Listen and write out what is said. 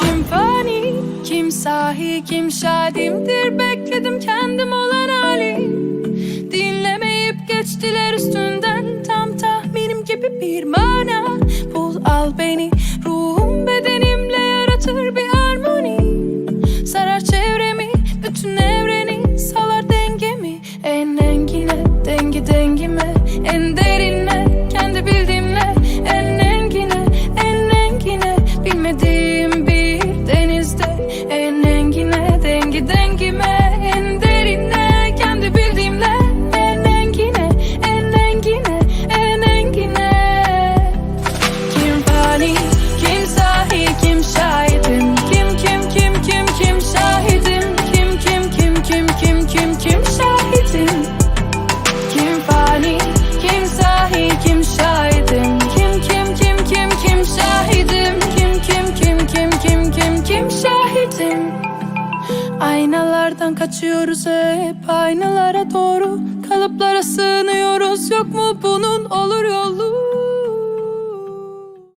Kim fani, kim sahi, kim şadimdir? Bekledim kendim olan hali. Dinlemeyip geçtiler üstünden. Tam tahminim gibi bir mana. Bul al beni Ruhum bedenimle yaratır bir harmoni. Sarar çevremi Bütün evreni. Salar dengemi En engine Dengi dengime En derine Aynalardan kaçıyoruz hep aynalara doğru. Kalıplara sığınıyoruz yok mu bunun olur yolu